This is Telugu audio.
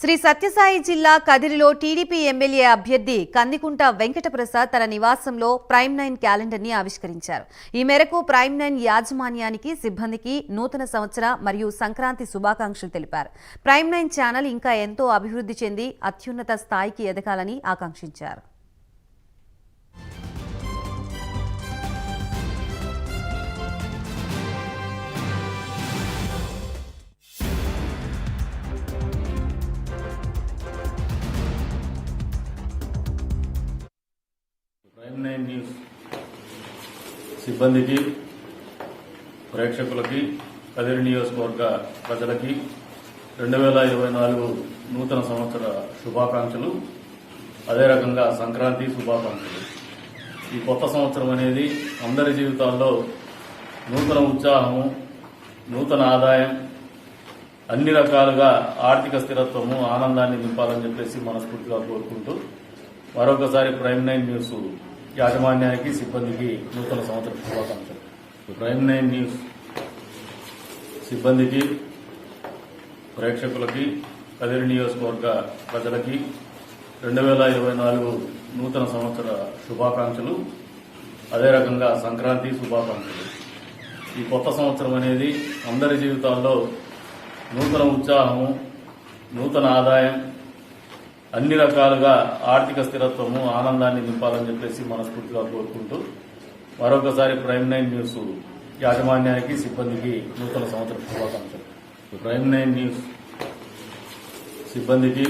శ్రీ సత్యసాయి జిల్లా కదిరిలో టీడీపీ ఎమ్మెల్యే అభ్యర్థి కందికుంట వెంకటప్రసాద్ తన నివాసంలో ప్రైమ్ నైన్ క్యాలెండర్ని ఆవిష్కరించారు. ఈ మేరకు ప్రైమ్ నైన్ యాజమాన్యానికి సిబ్బందికి నూతన సంవత్సర మరియు సంక్రాంతి శుభాకాంక్షలు తెలిపారు. ప్రైమ్ నైన్ ఛానల్ ఇంకా ఎంతో అభివృద్ధి చెంది అత్యున్నత స్థాయికి ఎదగాలని ఆకాంక్షించారు. నైన్ న్యూస్ సిబ్బందికి ప్రేక్షకులకి కదిరి నియోజకవర్గ ప్రజలకి రెండు వేల ఇరవై నాలుగు నూతన సంవత్సర శుభాకాంక్షలు. అదే రకంగా సంక్రాంతి శుభాకాంక్షలు. ఈ కొత్త సంవత్సరం అనేది అందరి జీవితాల్లో నూతన ఉత్సాహము నూతన ఆదాయం అన్ని రకాలుగా ఆర్థిక స్థిరత్వము ఆనందాన్ని నింపాలని చెప్పేసి మనస్ఫూర్తిగా కోరుకుంటూ మరొకసారి ప్రైమ్ నైన్ న్యూస్ యాజమాన్యానికి సిబ్బందికి నూతన సంవత్సర శుభాకాంక్షలు. ప్రైమ్ నైన్ న్యూస్ సిబ్బందికి ప్రేక్షకులకి కదిరి నియోజకవర్గ ప్రజలకి రెండు వేల ఇరవై నాలుగు నూతన సంవత్సర శుభాకాంక్షలు. అదే రకంగా సంక్రాంతి శుభాకాంక్షలు. ఈ కొత్త సంవత్సరం అనేది అందరి జీవితాల్లో నూతన ఉత్సాహము నూతన ఆదాయం అన్ని రకాలుగా ఆర్థిక స్థిరత్వము ఆనందాన్ని నింపాలని చెప్పేసి మనస్ఫూర్తిగా కోరుకుంటూ మరొకసారి ప్రైమ్ నైన్ న్యూస్ యాజమాన్యానికి సిబ్బందికి నూతన సంవత్సర శుభాకాంక్షలు. ప్రైమ్ నైన్ న్యూస్ సిబ్బందికి